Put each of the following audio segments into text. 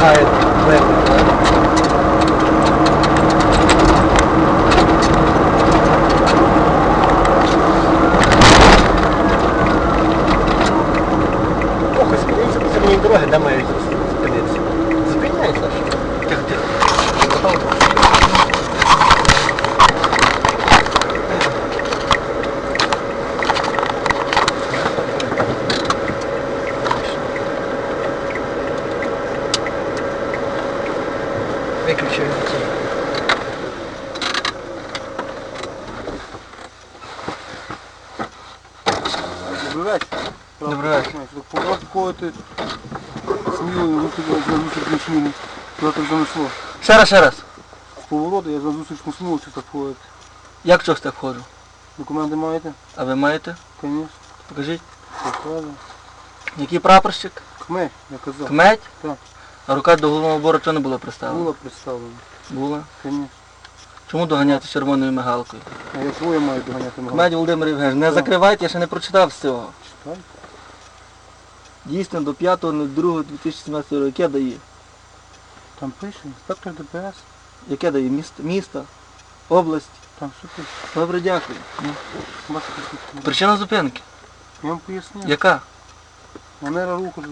Hayır. Поворот входити сміло, я зустрічну смугу. Куди так занесло? Ще раз, ще раз. З повороту я за зустрічну смугу чи так входити. Як чогось так ходжу? Документи маєте? А ви маєте? Звісно. Покажіть. Покажу. Який прапорщик? Кме, я казав. Кметь? Так. А рука до головного бору чого не була приставлена? Була представлена. Була. Звісно. Чому доганяти червоною мигалкою? А я своє маю доганяти мого. Кметь Володимир Євгенович, не закривайте, я ще не прочитав всього. Читай. Дійсно, до 5.02.2017 року. Яке дає? Там пише, інспектор ДПС. Яке дає? Місто, місто, область. Там все пише. Добре, дякую. Бачите, тут. Причина зупинки. Я вам поясню. Яка? Манера руху,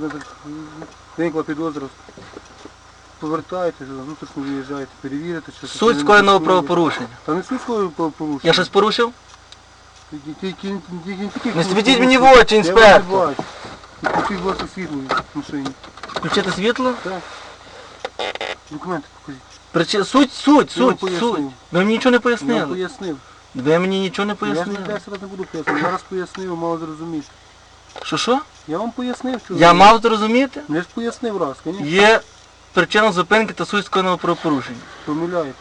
виникла підозра. Повертаєтеся, на зустрічну виїжджаєте, перевірите, чи Суть скоєного правопорушення. Та не суть скоєного правопорушення. Я щось порушив? Тільки- тільки- тільки- тільки- Не світіть мені в очі, Я вас інспектор. не бачу. Будь ласка, світло в машині. Включити світло? Так. Документи покажіть. Причина... Суть, суть, Я вам суть, пояснив. суть. Ви мені нічого не Я вам пояснили. пояснив. Ви мені нічого не Я ж не пояснили. 10 разів не буду пояснити. Я раз пояснив, мало зрозуміти. Що що? Я вам пояснив, що Я мав зрозуміти? Я ж пояснив раз, звісно. Є причина зупинки та суть скоєного правопорушення. Помиляєтесь.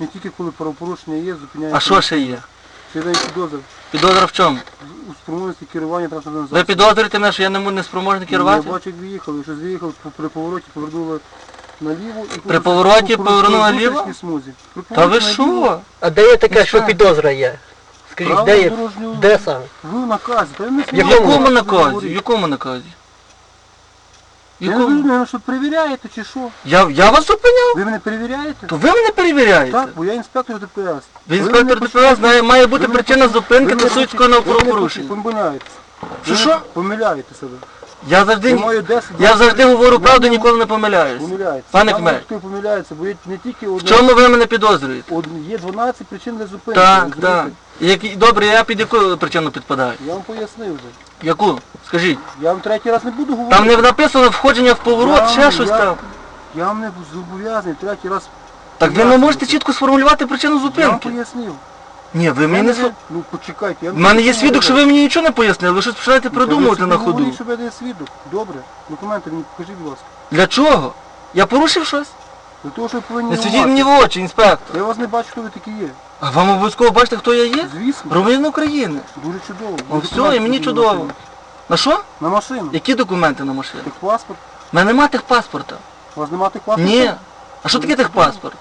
Не тільки коли правопорушення є, зупиняється. А що ще є? Підозр Підозра в чому? у спроможності керування транспортним Ви підозрюєте мене, що я не м- не спроможний керувати? Я бачу, як ви їхали, що з'їхали по- при повороті, повернули наліво і При повороті повернули наліво? Смузі. При Та ви повороті наліво. що? А де є таке, що підозра є? Скажіть, де є? дорожнього Де саме? Ви наказі. Та я не В якому наказі? В якому наказі? В Я не якому? розумію, що перевіряєте чи що? Я, я вас зупиняв? Ви мене перевіряєте? То ви мене перевіряєте? Так, бо я інспектор ДПС. Інспектор ДПС знає, має бути причина зупинки та ви мене правопорушення. Помиляєтесь. Що, що? Помиляєте себе. Я завжди, маю 10 я завжди говорю правду, ніколи не помиляюсь. Помиляється. Пане Там Кмель. хто помиляється, бо є не тільки В одне. чому ви мене підозрюєте? Од- Є 12 причин для зупинки. Так, розумієте? так. Які- Добре, я під яку причину підпадаю? Я вам пояснив вже. Яку? Скажіть. Я вам третій раз не буду говорити. Там не написано входження в поворот, Я- ще щось я- там. Я вам не зобов'язаний третій раз. Так ви не можете чітко сформулювати причину Я вам зупинки. пояснив. Ні, ви мені не сфо- Ну почекайте. Я В мене є свідок, що ви мені нічого не пояснили, ви щось починаєте придумувати на ходу. Що ви є свідок. Добре. Документи мені покажіть, будь ласка. Для чого? Я порушив щось? Для того, що ви повинні Не світіть мені в очі, інспектор. Я вас не бачу, хто ви такі є. А вам обов'язково бачите, хто я є? Звісно. Громадянин України. Дуже чудово. Ви все, документи і мені собі чудово. На машину. На що? На машину. Які документи на машині? Техпаспорт. У мене нема техпаспорта. У вас немає техпаспорта? Ні. А що таке техпаспорт?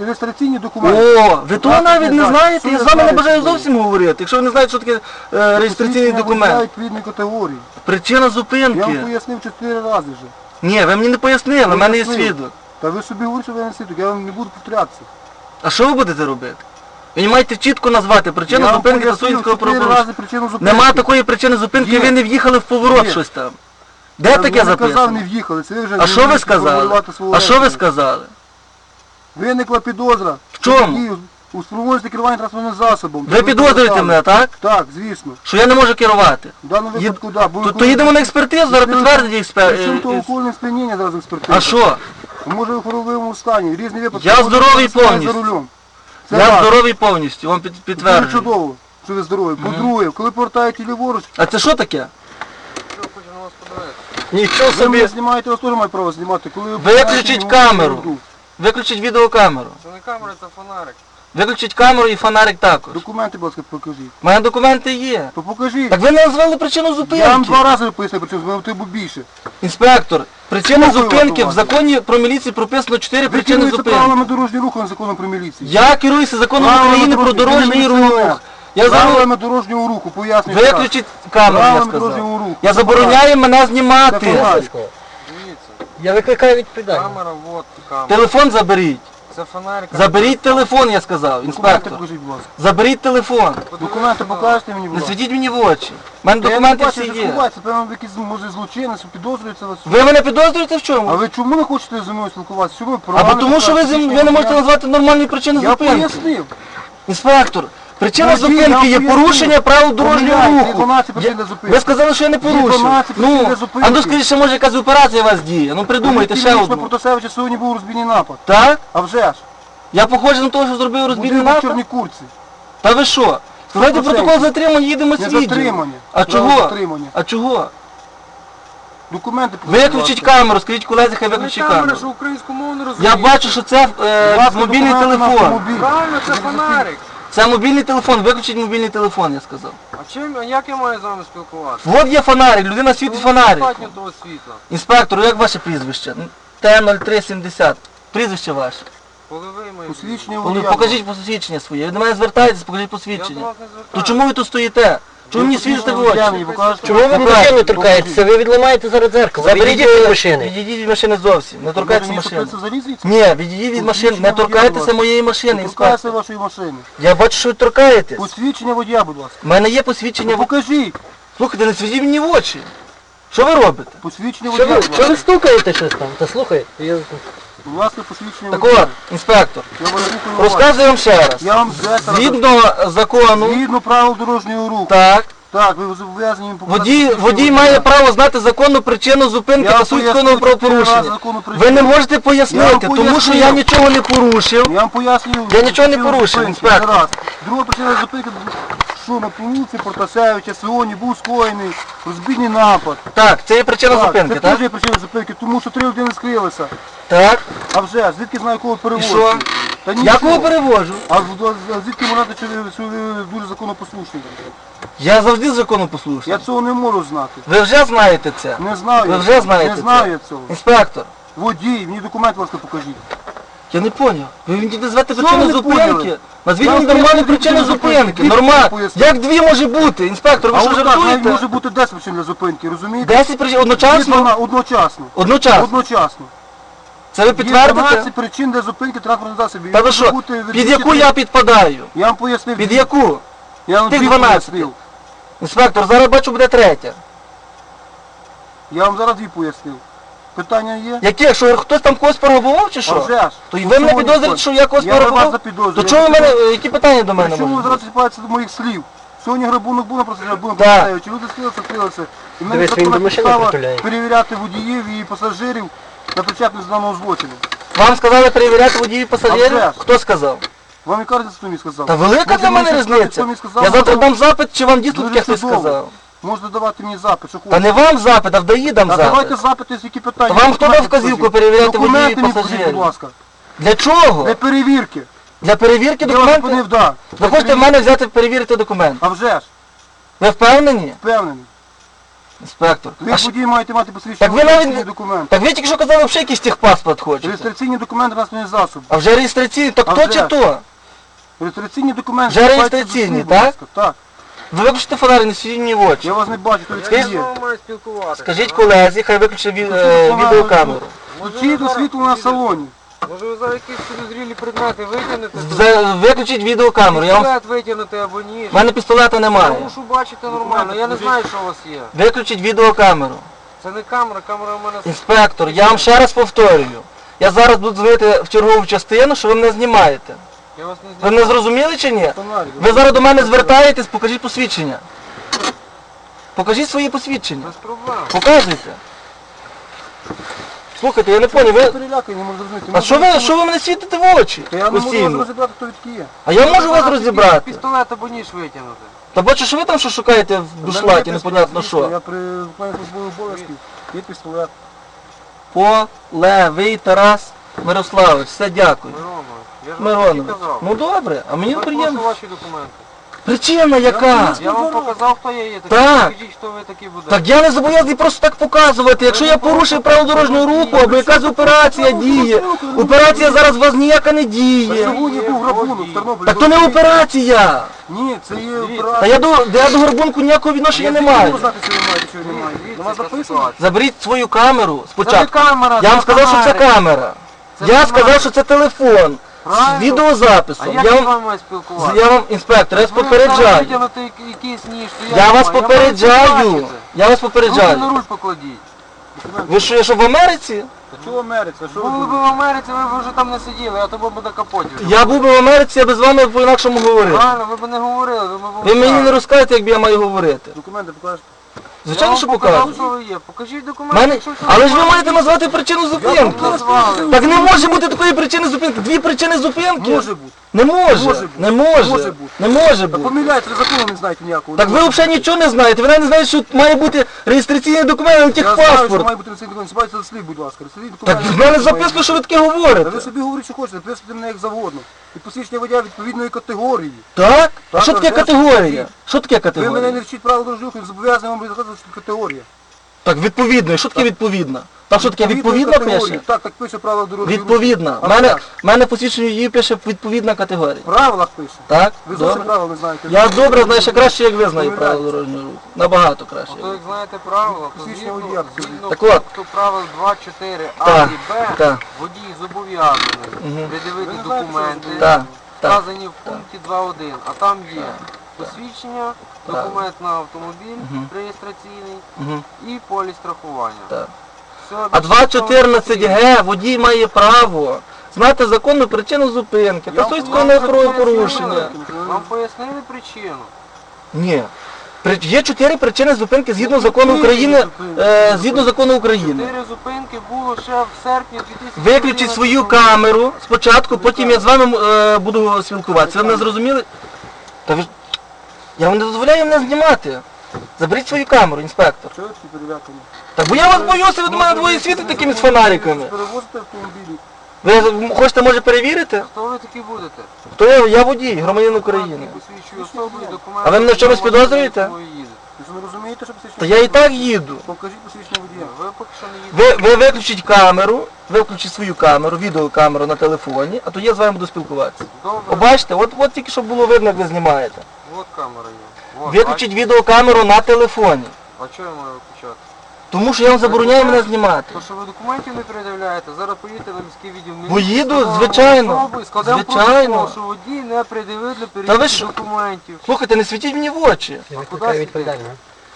Реєстраційні документи. О, ви того навіть не знаєте, я з вами не бажаю зовсім говорити. Якщо ви не знаєте, що таке е, реєстраційний документ. відповідні категорії. Причина Я вам зупинки. пояснив чотири рази вже. Ні, ви мені не пояснили, в мене є Пояснив. свідок. Та ви собі говорите, що ви не свідок, я вам не буду повторятися. А що ви будете робити? Ви маєте чітко назвати причину я вам зупинки та пояснив суїнського чотири правопорушення. рази причину зупинки. Нема такої причини зупинки, Є. ви не в'їхали в поворот Є. щось там. Де Я таке не казав, не записано? в'їхали, це ви вже А що ви сказали? А що ви сказали? Виникла підозра. В чому? У спроможності керування транспортним засобом. Ви підозрюєте мене, так? Так, звісно. Що я не можу керувати? В даному випадку, так. То, то їдемо на експертизу, зараз підтвердять експер... Причому то е, е, сп'яніння зараз експертиза. А що? Може в хоровому стані, різні випадки. Я здоровий повністю. За рулем. Це Я раз. здоровий повністю, вам під, Дуже підтверджую. чудово, що ви здорові. По-друге, коли повертаєте ліворуч, А це що таке? Нічого ви мене знімаєте, вас теж має право знімати. Коли ви Виключіть камеру. Виключіть відеокамеру. Це не камера, це фонарик. Виключіть камеру і фонарик також. Документи, будь ласка, покажіть. У мене документи є. То покажіть. Так ви не назвали причину зупинки. Я вам два рази пояснив, причому ти був більше. Інспектор, причина Слухаю зупинки в вас, законі про міліцію прописано 4 Ви причини керуєтеся зупинки. правилами дорожнього руху, а не законом про міліцію. Я керуюся законом Правилами України про дорожнього- дорожній не рух. Я за... Правилами дорожнього руху, пояснюю. Виключіть камеру, я Правилами сказав. дорожнього руху. Я забороняю мене Це знімати. фонарик. Я викликаю відповідальність. Камера, вот камера. Телефон заберіть. Це фонарик. Заберіть телефон, я сказав, Документи інспектор. покажіть, будь ласка. Заберіть телефон. Документи покажете мені, будь Не ласка. світіть мені в очі. У мене документи всі є. ховається, певно, якийсь, може, злочинець, підозрюється вас. Ви мене підозрюєте в А чому? ви чому не хочете зі мною спілкуватися? Чому ви Або погані тому, що ви, зі- ви не можете назвати нормальні причини Я зупинки. пояснив. Інспектор, причина Водій, зупинки є порушення правил дорожнього руху. 12 причин Я- зупинки. Ви сказали, що я не порушив. 12 причин Ну, зупинки. а ну скажіть, що може якась операція у вас діє. Ну придумайте ще Що одну. Протасевича сьогодні був розбійний напад. Так? А вже ж. Я похожий на того, що зробив розбійний Будинок в напад? чорній курці. Та ви що? Складайте Процентів. протокол затримання, їдемо Не свідчимо. затримання. А Право чого? затримання. А чого? Документи Виключіть камеру, скажіть колезі, хай виключить камера, камеру. що українську мову не Я розуміє. бачу, що це е, мобільний телефон. Правильно, це фонарик. Це мобільний телефон, виключіть мобільний телефон, я сказав. А чим, а як я маю з вами спілкуватися? От є фонарик, людина світить Ну, фонарик. Достатньо того світла. Інспектор, як ваше прізвище? Т-0370. Прізвище ваше. Коли ви Посвідчення Коли водія. покажіть посвідчення своє. Ви до мене звертаєтесь, покажіть Я до посвідчення. вас не То звертаюся. чому ви тут стоїте? Чому мені світите в очі? Чому ви машини торкаєтеся? Ви відламаєте зараз дзеркало. Відійдіть від машини. Відійдіть від машини зовсім. Не торкайтеся машини. Ні, відійдіть від машини. Не торкайтеся моєї машини, інспектор. вашої машини. Я бачу, що ви торкаєтесь. Посвідчення водія, будь ласка. У мене є посвідчення. Покажіть. Слухайте, не світіть мені в очі. Що ви робите? Посвідчення водія, що ви стукаєте щось там? Та слухай, я... Будь ласка, посвідчення Так водія. от, інспектор, Я вас слухаю уважно. розказую вам ще раз. Я вам разів- Згідно закону, Згідно правил дорожнього руху. так, Так, ви зобов'язані їм показати водій, посвідчення водій водія. має право знати законну причину зупинки Я та суть законного чотири рази правопорушення. законну причину. Ви не можете Я пояснити, вам тому що я пояснив. нічого не порушив. Я вам пояснюю. Я нічого не порушив, інспектор. Друга причина зупинки, що на вулиці Протасевича сьогодні був скоєний розбійний напад. Так, це є причина Так, зупинки, це так? теж є причина зупинки, тому що три людини скрилися. Так. А вже, ж, звідки знаю, кого перевозити? що? Та Я нічого. кого перевожу? А в- а звідки можна що ви, що ви дуже законопослушний? Я завжди закону послушний. Я цього не можу знати. Ви вже знаєте це. Не знаю. Ви вже знаєте Не знаю це. я цього. Інспектор, Водій, мені документ, будь ласка, покажіть. Я не поняв. Ви мені назвете причину зупинки? Назвіть мені нормальну причину зупинки. Нормально. Як дві може бути? Інспектор, ви що жартуєте? може бути 10 причин для зупинки, розумієте? 10 причин одночасно? Одночасно. Одночасно. Одночасно. Це ви Є підтвердите? 12 причин для зупинки транспортних засобів. Та ви що, під яку я підпадаю? Я вам пояснив. Під яку? Я вам Тих дві 12. пояснив. Інспектор, зараз бачу буде третя. Я вам зараз дві пояснив. Питання є? Яке? Що хтось там когось перебував чи А що? вже ж. То й ви мене підозрюєте, що я когось Я на вас перебував? запідозрюю. То чого ви мене, які питання до мене Чому ви можуть зараз бути? чіпаєтеся до моїх слів? Сьогодні грабунок був на просто грабунок представляю. Чи люди скрилися, скрилися. І мене Дивись, він законна до машини підстава притуляє. перевіряти водіїв і пасажирів на причетність до даного злочину. Вам сказали перевіряти водіїв А вже пасажирів? ж. Хто сказав? Вам і кажете, хто мені сказав? Та велика Може, для мене мені сказати, різниця. хто мені сказав, Я завтра може, дам запит, чи вам дійсно Дуже таке хтось чудово. сказав. Можна давати мені запит, що Та хочете. не вам запит, а вдає дам Та давайте запит. запити, які питання. Та вам хто дав вказівку перевіряти водіїв Документи і мені покажіть, пасажирів? будь ласка. Для чого? Для перевірки. Для перевірки Я документів? зупинив, да. Ви хочете в мене взяти перевірити документ? А вже ж, Ви впевнені? впевнений. Інспектор. Ви А як що- маєте мати посвідчення Так ви навіть реєстраційний не- документ. Так ви тільки що казали, взагалі якийсь техпаспорт хочете. Реєстраційні документи транспортний засоб. А вже реєстраційний, то А хто вже чи то? Реєстраційні документи. Вже реєстраційні, так? Так. Ви виключите фонарі, не світіть мені в очі. Я вас не бачу, то Я є. маю спілкуватися. Скажіть колезі, хай виключить ві- е, відеокамеру. Включіть зараз- світло на салоні. Може ви зараз якісь підозрілі предмети витягнете? За- Виключіть відеокамеру. Я вам... Пістолет витягнути або ні. У мене пістолета Я немає. мушу бачити нормально, я не знаю, що у вас є. Виключіть відеокамеру. Це не камера, камера у мене... Інспектор, я вам ще раз повторюю. Я зараз буду дзвонити в чергову частину, що ви мене знімаєте. Я вас не Ви мене зрозуміли чи ні? Фонарик. Ви зараз до мене звертаєтесь, покажіть посвідчення. Покажіть свої посвідчення. Без проблем. Показуйте. Слухайте, я не поняв, ви... Переляканий, не можу зрозуміти. А що ви, що ви мене світите в очі? Та я не можу вас Постійно. розібрати, хто відки є. А я можу вас розібрати. Пістолет або ніж витягнути. Та бачу, що ви там що шукаєте в душлаті, непонятно що. Я при виконанні службових обов'язків. Є пістолет. Полевий Тарас Мирославович, все дякую. Миронович. Я ж вам тільки казав. Ну добре, а мені приємно. ваші документи. Причина яка? Я вам показав, хто я є. Так. Скажіть, хто ви такі будете. Так я не зобов'язаний просто так показувати. Якщо я порушив правила дорожнього руху, або якась операція діє, операція зараз у вас ніяка не діє. Сьогодні був грабунок в Тернополі. Так то не операція. Ні, це є Та операція. я до, я до горбунку ніякого відношення не маю. знати, що ви маєте, що ви не вас записано? Заберіть свою камеру Це не спочатку. камера, Я вам сказав, що це камера. Це Я сказав, що це телефон Правильно. А відеозаписом. як Я я з вам, маю спілкуватися? я вам, інспектор, я вас Ви попереджаю. зараз як- якийсь ніж, то Я не вас маю. Попереджаю. Я вас Руки на попереджаю. руль покладіть. Ви що, я що в Америці? Та чого Америка? Що ви Були б думаєте? в Америці, ви б вже там не сиділи, а то б на капоті. вже Я був би в Америці, я би з вами по-інакшому говорив. Правильно, ви б не говорили, ви б Ви мені не розкажете, як би я маю говорити. Документи покажете? Звичайно, що є. Покажіть документи, Мене... якщо Але ж ви немає. маєте назвати причину зупинки. назвали. Так не може бути такої причини зупинки. Дві причини зупинки. Може бути. Не може. Може бути. Не може. Може бути. Не може Та бути. помиляєте, ви закону не знаєте ніякого. Так ви взагалі нічого не знаєте. Ви навіть не знаєте, що має бути реєстраційний документ, а не Я знаю, що техпаспорт. має бути цей документ. Сібайте за слів, будь ласка. Реєстраційний Так документ в мене має записано, бути. що ви таке Та ви собі говорите, що хочете, писати мене як завгодно. І посвідчення водія відповідної категорії. Так? А що таке категорія? Що таке Ви мене не вчить вчіть правил дорожнього руху, зобов'язаний вам розказувати, що категорія. Так, відповідно. І що таке відповідна? Там що таке відповідна категорії. пише? Так, так пише правила дорожнього руху. Відповідна. А В мене, як? в мене посвідчення її пише відповідна категорія. В правилах пише. Так? Ви зовсім Добре. правил не знаєте. Я добре знаю ще краще, як ви знаєте правила дорожнього руху. Набагато краще. Ото як знаєте правила, то згідно, згідно Так от. пункту правил 2, 4, А Так, і Б, так. водій зобов'язаний знаєте, документи, Так, так. вказані в пункті 2.1, а там є посвідчення, документ на автомобіль Мгм. реєстраційний Мгм. і поліс страхування. Так. Все, А більше нічого не 2.14 потрібно. Г водій має право знати законну причину зупинки та суть правопорушення. Вам пояснили причину. Ні. При- Є чотири причини зупинки згідно Ну, закону України. е, Згідно закону України. Чотири зупинки було ще в серпні 2000 Виключіть свою камеру спочатку, потім я з вами е, буду спілкуватися. Ви мене зрозуміли? Та ви ж- Я вам не дозволяю мене знімати. Заберіть свою камеру, інспектор. Чого такі перелякані? Так бо я вас боюся, ви до мене двоє світить такими з фонариками. Перевозите автомобілі. Ви хочете може перевірити? Хто ви такі будете? То я, я водій, громадянин України. Посвідчую особу документи. А ви мене в чомусь підозрюєте? ви їдете. Не розумієте, що посвідчення? Та я і так їду. Покажіть посвідчення водія. Ви поки що не їдете. Ви, ви виключіть камеру, виключіть свою камеру, відеокамеру на телефоні, а тоді я з вами буду спілкуватися. Добре. Побачите, от, от тільки щоб було видно, як ви знімаєте. От камера є. От, Виключіть відеокамеру на телефоні. А що я маю виключати? Тому що я вам забороняю мене знімати. То, що ви документів не передивляєте, зараз поїдете на міський відділ Поїду, встановимо звичайно. складемо Звичайно. протокол, що водій не придивив для Та ви перевірки що? документів. Слухайте, не світіть мені в очі. Я А викликаю куди відповідального.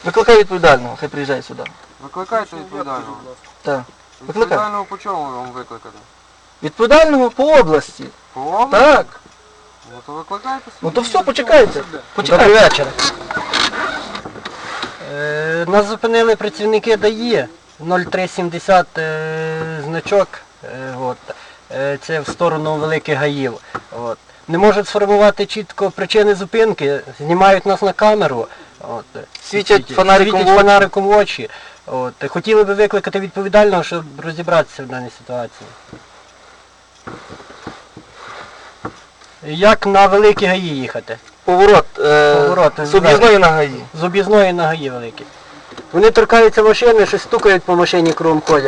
Викликай відповідального, хай приїжджає сюди. Викликайте відповідального. Так. Викликай. Відповідального по чому вам викликати? Відповідального по області. По вам? Так. Ну то викликайте Ну то все, почекайте. Добрий вечір. Е, нас зупинили працівники ДАІ 0370 е, значок. Е, от. Е, це в сторону великих гаїв. От. Не можуть сформувати чітко причини зупинки, знімають нас на камеру. От. Світять фонариком світять очі. фонариком в очі. От. Хотіли би викликати відповідального, щоб розібратися в даній ситуації. Як на великі гаї їхати? Поворот. Е, Поворот, з об'їзної на гаї. З об'їзної на гаї великі. Вони торкаються машини, щось стукають по машині кругом ходять.